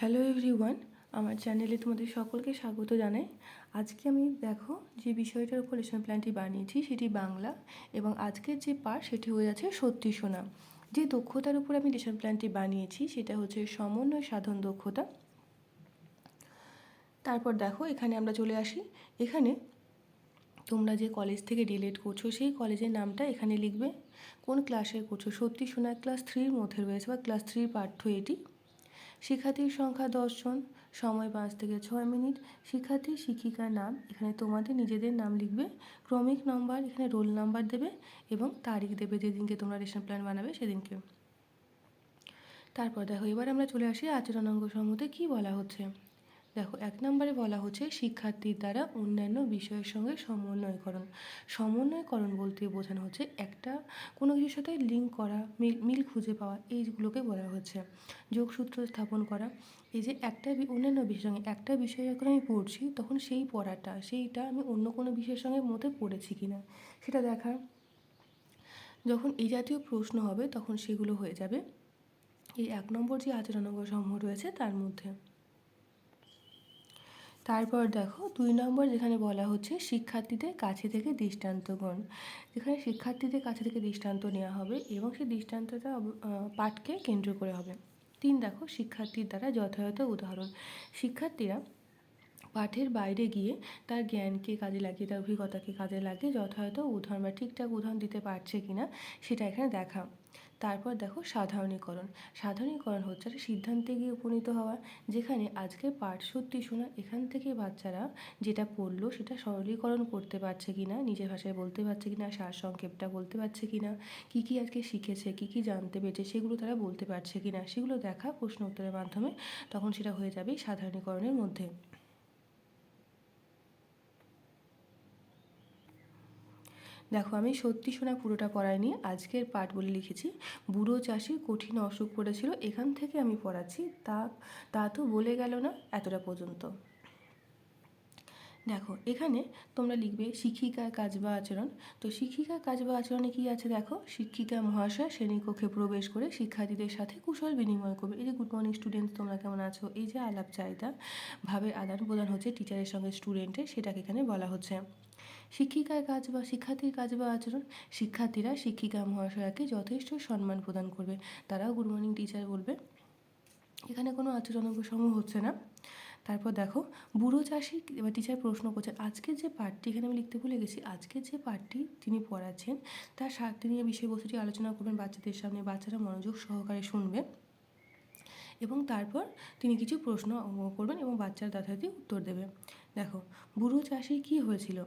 Hello everyone আমার চ্যানেলে তোমাদের সকলকে স্বাগত জানাই। আজকে আমি দেখো যে বিষয়টার উপর লেসন প্ল্যানটি বানিয়েছি, সেটি বাংলা এবং আজকের যে পাঠ সেটি হয়ে যাচ্ছে সত্যি শোনা যে দক্ষতার উপর আমি লেসন প্ল্যানটি বানিয়েছি, সেটা হচ্ছে সমন্বয় সাধন দক্ষতা। তারপর দেখো, এখানে আমরা চলে আসি। এখানে তোমরা যে কলেজ থেকে ডিলেট করছ, সেই কলেজের নামটা এখানে লিখবে। কোন ক্লাসে করছ? সত্যি শোনা ক্লাস থ্রির মধ্যে রয়েছে বা ক্লাস থ্রির পাঠ্য এটি। শিক্ষার্থীর সংখ্যা দশজন সময় পাঁচ থেকে ছয় মিনিট। শিক্ষার্থী, শিক্ষিকার নাম, এখানে তোমাদের নিজেদের নাম লিখবে, ক্রমিক নম্বর, এখানে রোল নাম্বার দেবে এবং তারিখ দেবে যেদিনকে তোমরা রেশন প্ল্যান বানাবে সেদিনকে। তারপর দেখো, এবার আমরা চলে আসি আচরণ অঙ্গ সম্মতে কী বলা হচ্ছে। দেখো, এক নম্বরে বলা হচ্ছে শিক্ষার্থীর দ্বারা অন্যান্য বিষয়ের সঙ্গে সমন্বয়করণ। সমন্বয়করণ বলতে বোঝানো হচ্ছে একটা, কোনো কিছুর সাথে লিঙ্ক করা, মিল মিল খুঁজে পাওয়া, এইগুলোকে বলা হচ্ছে। যোগসূত্র স্থাপন করা। এই যে একটা অন্যান্য বিষয়ের সঙ্গে একটা বিষয় যখন আমি পড়ছি, তখন সেই পড়াটা, সেইটা আমি অন্য কোনো বিষয়ের সঙ্গে মধ্যে পড়েছি কি না সেটা দেখা যখন এই জাতীয় প্রশ্ন হবে, তখন সেগুলো হয়ে যাবে। এই এক নম্বর যে আচরণাঙ্গ সমূহ রয়েছে, তার মধ্যে তারপর দেখো দুই নম্বর যেখানে বলা হচ্ছে শিক্ষার্থীদের কাছে থেকে দৃষ্টান্ত দৃষ্টান্তগণ যেখানে শিক্ষার্থীদের কাছে থেকে দৃষ্টান্ত নেওয়া হবে এবং সেই দৃষ্টান্তটা পাঠকে কেন্দ্র করে হবে। তিন দেখো শিক্ষার্থীর দ্বারা যথাযথ উদাহরণ। শিক্ষার্থীরা পাঠের বাইরে গিয়ে তার জ্ঞানকে কাজে লাগিয়ে, তার অভিজ্ঞতাকে কাজে লাগিয়ে যথাযথ উদাহরণ বা ঠিকঠাক উদাহরণ দিতে পারছে কিনা সেটা এখানে দেখা। তারপর দেখো সাধারণীকরণ। সাধারণীকরণ হচ্ছে একটা সিদ্ধান্তে গিয়ে উপনীত হওয়া, যেখানে আজকে পাঠ সত্যি শোনা, এখান থেকে বাচ্চারা যেটা পড়ল সেটা সরলীকরণ করতে পারছে কি না নিজের ভাষায় বলতে পারছে কি না সার সংক্ষেপটা বলতে পারছে কি না কী কী আজকে শিখেছে, কী কী জানতে পেরেছে, সেগুলো তারা বলতে পারছে কি না সেগুলো দেখা প্রশ্ন উত্তরের মাধ্যমে, তখন সেটা হয়ে যাবে সাধারণীকরণের মধ্যে। দেখো, আমি সত্যি শোনা পুরোটা পড়াইনি, আজকের পাঠ বলে লিখেছি, বুড়ো চাষি কঠিন অসুখ করেছিল এখান থেকে আমি পড়াচ্ছি, তা তা তো বলে গেল না এতটা পর্যন্ত। দেখো, এখানে তোমরা লিখবে শিক্ষিকার কাজ বা আচরণ। তো শিক্ষিকার কাজ বা আচরণে কী আছে দেখো, শিক্ষিকা মহাশয় শ্রেণীকক্ষে প্রবেশ করে শিক্ষার্থীদের সাথে কুশল বিনিময় করবে। এই যে, গুড মর্নিং স্টুডেন্ট, তোমরা কেমন আছো? এই যে আলাপ চাহিদা ভাবে আদান প্রদান হচ্ছে টিচারের সঙ্গে স্টুডেন্টের, সেটাকে এখানে বলা হচ্ছে। শিক্ষিকার কাজ বা শিক্ষার্থীর কাজ বা আচরণ শিক্ষার্থীরা শিক্ষিকা মহাশয়াকে যথেষ্ট সম্মান প্রদান করবে। তারাও গুড মর্নিং টিচার বলবে। এখানে কোনো আচরণ সমূহ হচ্ছে না। তারপর দেখো, বুড়ো চাষি এবার টিচার প্রশ্ন করছেন আজকের যে পাঠটি এখানে আমি লিখতে ভুলে গেছি। আজকের যে পাঠটি তিনি পড়াচ্ছেন, তার স্বার্থে নিয়ে বিষয়বস্তুটি আলোচনা করবেন বাচ্চাদের সামনে। বাচ্চারা মনোযোগ সহকারে শুনবে এবং তারপর তিনি কিছু প্রশ্ন করবেন এবং বাচ্চার যথাযথ উত্তর দেবে। দেখো, বুড়ো চাষি কী হয়েছিল?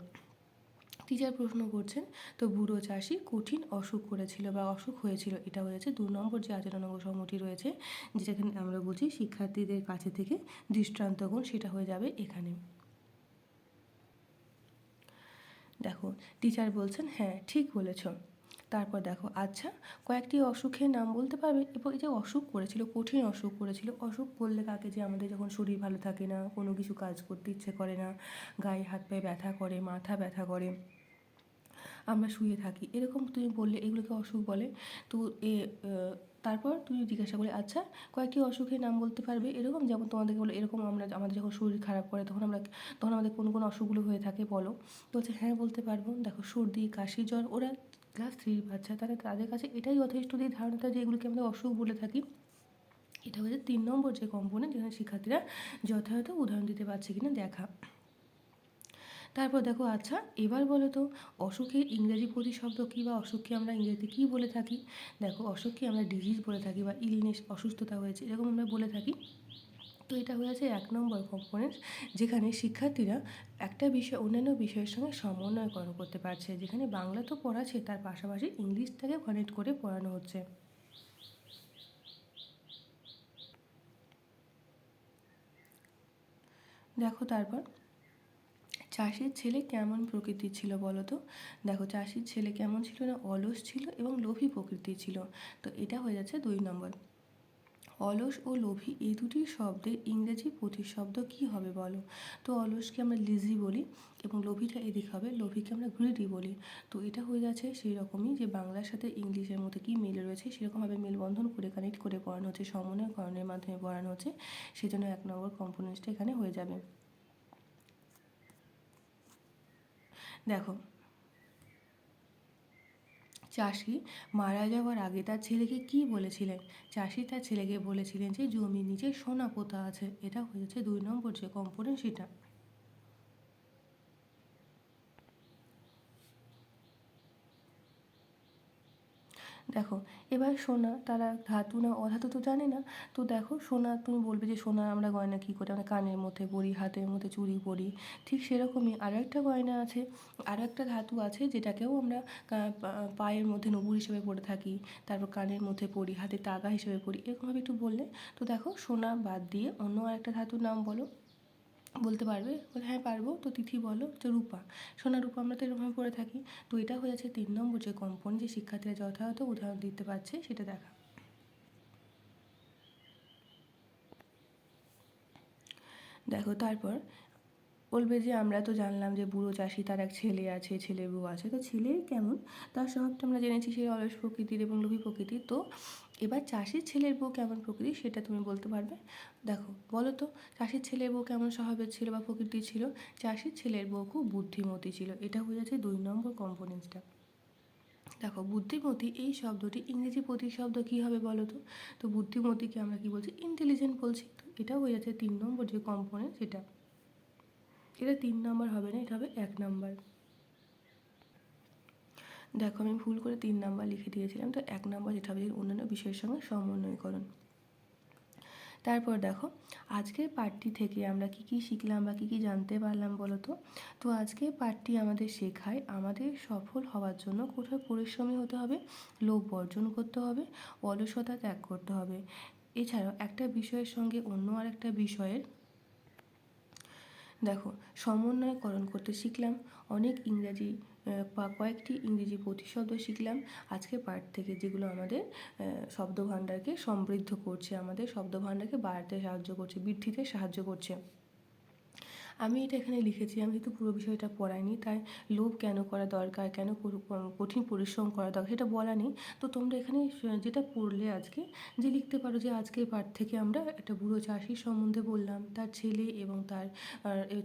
টিচার প্রশ্ন করছেন, তো বুড়ো চাষি কঠিন অসুখ করেছিল বা অসুখ হয়েছিল? এটা হয়েছে দু নম্বর যে আচরণাঙ্গ সমূহটি রয়েছে যেটাকে আমরা বুঝি শিক্ষার্থীদের কাছে থেকে দৃষ্টান্তগুণ সেটা হয়ে যাবে এখানে। দেখো টিচার বলছেন হ্যাঁ ঠিক বলেছ। তারপর দেখো আচ্ছা কয়েকটি অসুখের নাম বলতে পারবে? এবং যে অসুখ করেছিল, কঠিন অসুখ করেছিল, অসুখ করলে কাকে যে আমাদের যখন শরীর ভালো থাকে না, কোনো কিছু কাজ করতে ইচ্ছে করে না, গায়ে হাত পায়ে ব্যথা করে, মাথা ব্যথা করে আমরা শুয়ে থাকি। এরকম তুমি বললে, এগুলোকে অসুখ বলে। তো এ তারপর তুমি জিজ্ঞাসা করলে আচ্ছা কয়েকটি অসুখের নাম বলতে পারবে? এরকম যেমন তোমাদেরকে বলে, এরকম আমরা, আমাদের যখন শরীর খারাপ করে, তখন আমরা, তখন আমাদের কোন কোন অসুখগুলো হয়ে থাকে, বলো। তো হচ্ছে হ্যাঁ বলতে পারব। দেখো, সর্দি, কাশি, জ্বর, ওরা ক্লাস থ্রির বাচ্চা, তারা, তাদের কাছে এটাই যথেষ্ট দিয়ে ধারণাটা যে, এগুলোকে আমরা অসুখ বলে থাকি। এটা হচ্ছে তিন নম্বর যে কম্পোনেন্ট যেখানে শিক্ষার্থীরা যথাযথ উদাহরণ দিতে পারছে কিনা দেখা। তারপর দেখো আচ্ছা এবার বলো তো অসুখের ইংরেজি প্রতিশব্দ কী বা অসুখকে আমরা ইংরেজিতে কী বলে থাকি? দেখো, অসুখকে আমরা ডিজিজ বলে থাকি বা ইলনেস অসুস্থতা হয়েছে, এরকম আমরা বলে থাকি। তো এটা হয়ে আছে এক নম্বর কম্পোনেন্ট যেখানে শিক্ষার্থীরা একটা বিষয়, অন্যান্য বিষয়ের সঙ্গে সমন্বয়করণ করতে পারছে, যেখানে বাংলা তো পড়াচ্ছে, তার পাশাপাশি ইংলিশটাকে কানেক্ট করে পড়ানো হচ্ছে। দেখো তারপর চাষির ছেলে কেমন প্রকৃতির ছিল বলো তো? দেখো, চাষির ছেলে কেমন ছিল না? অলস ছিল এবং লোভী প্রকৃতির ছিল। তো এটা হয়ে যাচ্ছে দুই নম্বর। অলস ও লোভী এই দুটি শব্দের ইংরেজি প্রতিশব্দ কী হবে বলো? তো অলসকে আমরা লিজি বলি এবং লোভীটা এদিক হবে, লোভীকে আমরা গ্রিডি বলি। তো এটা হয়ে যাচ্ছে সেই রকমই যে বাংলার সাথে ইংলিশের মধ্যে কী মিল রয়েছে সেরকমভাবে মেলবন্ধন করে কানেক্ট করে পড়ানো হচ্ছে, সমন্বয়করণের মাধ্যমে পড়ানো হচ্ছে। সেজন্য এক নম্বর কম্পোনেন্টসটা এখানে হয়ে যাবে। দেখো। চাষি মারা যাওয়ার আগে তার ছেলেকে কি বলেছিলেন? চাষি তার ছেলেকে বলেছিলেন যে, জমির নিচে সোনা পোতা আছে। এটা হয়েছে দুই নম্বর যে কম্পোনেন্ট সেটা। দেখো, এবার সোনা, তারা ধাতু না, অধাতু তো জানে না। তো দেখো, সোনা, তুমি বলবে যে সোনা আমরা গয়না কী করে? আমরা কানের মধ্যে পরি, হাতের মধ্যে চুড়ি পরি। ঠিক সেরকমই আরও একটা গয়না আছে আরও একটা ধাতু আছে যেটাকেও আমরা পায়ের মধ্যে নবুর হিসেবে পরে থাকি। তারপর কানের মধ্যে পরি, হাতে তাগা হিসেবে পরি। এরকমভাবে একটু বললে। তো দেখো, সোনা বাদ দিয়ে অন্য আরেকটা ধাতুর নাম বলো। বলতে পারবে, বলে হ্যাঁ পারব। তো তিথি বলো, তো রূপা। সোনা, রূপা, আমরা তো এরকমভাবে পড়ে থাকি। তো এটা হয়ে যাচ্ছে তিন নম্বর যে কম্পন, যে শিক্ষার্থীরা যথাযথ উদাহরণ দিতে পারছে, সেটা দেখা। দেখো, তারপর বলবে যে, আমরা তো জানলাম যে বুড়ো চাষি তার এক ছেলে আছে ছেলে বউ আছে। তো ছেলে কেমন? তার স্বভাবটা আমরা জেনেছি সেই অলস প্রকৃতির এবং লোভী প্রকৃতির। তো এবার চাষির ছেলের বউ কেমন প্রকৃতি সেটা তুমি বলতে পারবে? দেখো, বলো তো, চাষির ছেলের বউ কেমন স্বভাবের ছিল বা প্রকৃতি ছিল? চাষির ছেলের বউ খুব বুদ্ধিমতী ছিল। এটা হয়ে যাচ্ছে দুই নম্বর কম্পোনেন্টসটা দেখো, বুদ্ধিমতী এই শব্দটি ইংরেজি প্রতিশব্দ কী হবে বলো তো? তো বুদ্ধিমতীকে আমরা কী বলছি? ইন্টেলিজেন্ট বলছি। তো এটা হয়ে যাচ্ছে তিন নম্বর যে কম্পোনেন্ট সেটা। এটা তিন নম্বর হবে না, এটা হবে এক নম্বর দেখো, আমি ভুল করে তিন নাম্বার লিখে দিয়েছিলাম, তো এক নাম্বার যেটা হবে অন্যান্য বিষয়ের সঙ্গে সমন্বয়করণ। তারপর দেখো, আজকের পাঠটি থেকে আমরা কি কি শিখলাম বা কী কী জানতে পারলাম বলো তো? তো আজকের পাঠটি আমাদের শেখায় আমাদের সফল হওয়ার জন্য কোথায় পরিশ্রমী হতে হবে, লোভ বর্জন করতে হবে, অলসতা ত্যাগ করতে হবে। এছাড়াও একটা বিষয়ের সঙ্গে অন্য আর একটা বিষয়ের দেখো, সমন্বয়করণ করতে শিখলাম, অনেক ইংরাজি কয়েকটি ইংরেজি প্রতিশব্দ শিখলাম। আজকে পার্ট থেকে যেগুলো আমাদের শব্দভাণ্ডারকে সমৃদ্ধ করছে, আমাদের শব্দভাণ্ডারকে বাড়াতে সাহায্য করছে, বৃদ্ধিতে সাহায্য করছে। আমি এটা এখানে লিখেছি, আমি যেহেতু পুরো বিষয়টা পড়াইনি, তাই লোভ কেন করা দরকার, কেন কঠিন পরিশ্রম করা দরকার সেটা বলা নেই। তো তোমরা এখানে যেটা পড়লে আজকে, যে লিখতে পারো যে আজকের পাঠ থেকে আমরা একটা বুড়ো চাষির সম্বন্ধে বললাম, তার ছেলে এবং তার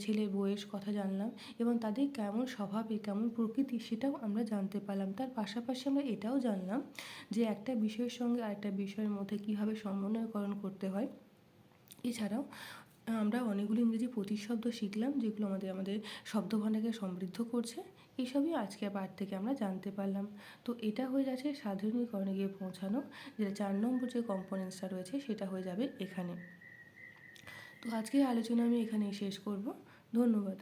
ছেলের বয়স কথা জানলাম এবং তাদের কেমন স্বভাবে কেমন প্রকৃতি সেটাও আমরা জানতে পারলাম। তার পাশাপাশি আমরা এটাও জানলাম যে একটা বিষয়ের সঙ্গে আরেকটা বিষয়ের মধ্যে কীভাবে সমন্বয়করণ করতে হয়। এছাড়াও আমরা অনেকগুলো ইংরেজি প্রতিশব্দ শিখলাম, যেগুলো আমাদের আমাদের শব্দভাণ্ডারকে সমৃদ্ধ করছে। এইসবই আজকের পাঠ থেকে আমরা জানতে পারলাম। তো এটা হয়ে যাচ্ছে সাধারণীকরণে গিয়ে পৌঁছানো, যেটা চার নম্বর যে কম্পোনেন্টসটা রয়েছে সেটা হয়ে যাবে এখানে। তো আজকের আলোচনা আমি এখানেই শেষ করব। ধন্যবাদ।